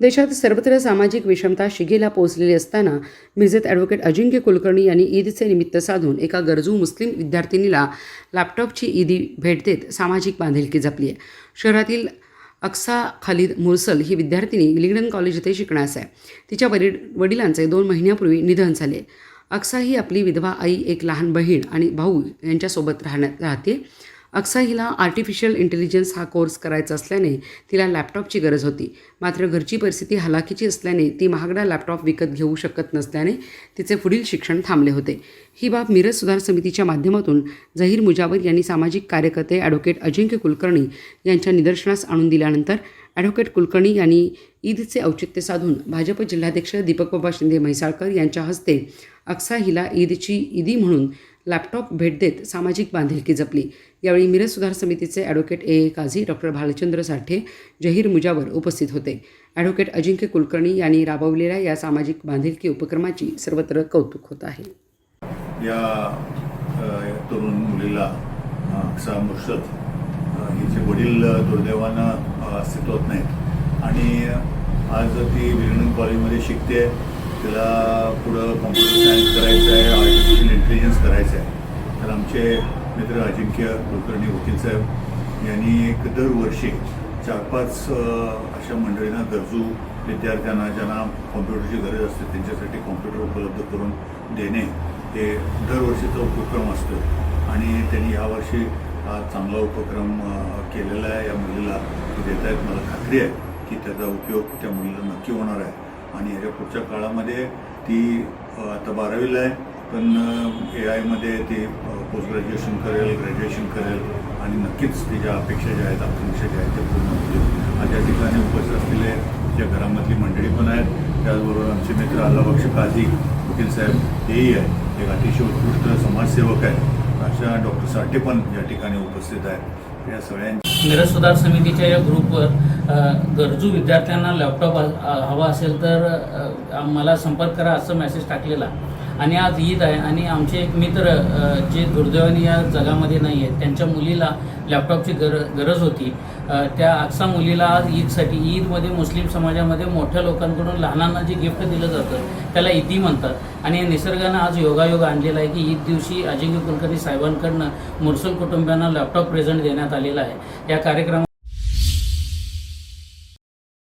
देशात सर्वत्र सामाजिक विषमता शिगेला पोहोचलेली असताना मिरजेत ॲडव्होकेट अजिंक्य कुलकर्णी यांनी ईदचे निमित्त साधून एका गरजू मुस्लिम विद्यार्थिनीला लॅपटॉपची ईदी भेट देत सामाजिक बांधिलकी जपली आहे. शहरातील अक्सा खालिद मुरसल ही विद्यार्थिनी लिंगडन कॉलेज येथे शिकण्यास आहे. तिच्या वडी वडिलांचे दोन महिन्यापूर्वी निधन झाले अक्सा ही आपली विधवा आई एक लहान बहीण आणि भाऊ यांच्यासोबत राहण्यात राहते. अक्सा हिला आर्टिफिशियल इंटेलिजन्स हा कोर्स करायचा असल्याने तिला लॅपटॉपची गरज होती. मात्र घरची परिस्थिती हलाखीची असल्याने ती महागडा लॅपटॉप विकत घेऊ शकत नसल्याने तिचे पुढील शिक्षण थांबले होते. ही बाब मिरज सुधार समितीच्या माध्यमातून झहीर मुजावर यांनी सामाजिक कार्यकर्ते ॲडव्होकेट अजिंक्य कुलकर्णी यांच्या निदर्शनास आणून दिल्यानंतर ॲडव्होकेट कुलकर्णी यांनी ईदचे औचित्य साधून भाजप जिल्हाध्यक्ष दीपकबाबा शिंदे म्हैसाळकर यांच्या हस्ते अक्सा हिला ईदची ईदी म्हणून लॅपटॉप भेट देत सामाजिक बांधिलकी जपली. यावेळी मिरज सुधार समितीचे advocate A A Kazi doctor Bhalchandra Sathe Zaheer Mujawar उपस्थित होते. ॲडव्होकेट अजिंक्य कुलकर्णी यांनी राबवलेल्या या सामाजिक बांधिलकी उपक्रमाची सर्वत्र कौतुक होत आहे. या तरुण मुलीला अ, मुर्शद हिचे वडील दुर्दैवानं अस्तित्वात नाहीत. आणि आज ती विलिंग्डन कॉलेजमध्ये शिकते तिला पुढं कॉम्प्युटर सायन्स करायचं आहे करायचं आहे. तर आमचे मित्र अजिंक्य कुलकर्णी वकील साहेब यांनी एक दरवर्षी चार पाच अशा मंडळींना गरजू विद्यार्थ्यांना ज्यांना कॉम्प्युटरची गरज असते त्यांच्यासाठी कॉम्प्युटर उपलब्ध करून देणे हे दरवर्षीचा उपक्रम असतो. आणि त्यांनी यावर्षी हा चांगला उपक्रम केलेला आहे. या मुलीला देत आहेत मला खात्री आहे की त्याचा उपयोग त्या मुलीला नक्की होणार आहे. आणि याच्या पुढच्या काळामध्ये ती आता बारावीला आहे. पण ए आयमध्ये ती पोस्ट ग्रॅज्युएशन करेल ग्रॅज्युएशन करेल आणि नक्कीच तिच्या अपेक्षा ज्या आहेत आकांक्षा ज्या आहेत त्या पूर्ण होतील. आज या ठिकाणी उपस्थित असलेले ज्या घरामधली मंडळी पण आहेत त्याचबरोबर आमचे मित्र अल्लाबक्ष काझी वकील साहेब हेही आहेत. एक अतिशय उत्कृष्ट समाजसेवक आहेत. अशा डॉक्टर साठे पण या ठिकाणी उपस्थित आहेत. या सगळ्यांची मिरज सुधार समितीच्या या ग्रुपवर गरजू विद्यार्थ्यांना लॅपटॉप हवा असेल तर आम्हाला मला संपर्क करा असं मेसेज टाकलेला. आणि आज ईद आहे आणि आमचे एक मित्र जे दुर्दैवाने या जगामध्ये नाही आहेत त्यांच्या मुलीला लॅपटॉपची गर गरज होती. त्या अक्सा मुलीला आज ईदसाठी ईदमध्ये मुस्लिम समाजामध्ये मोठ्या लोकांकडून लहानांना जे गिफ्ट दिलं जातं त्याला ईदी म्हणतात. आणि निसर्गानं आज योगायोग आणलेला आहे की ईद दिवशी अजिंक्य कुलकर्णी साहेबांकडनं मुरसल कुटुंबियांना लॅपटॉप प्रेझेंट देण्यात आलेला आहे. या कार्यक्रमात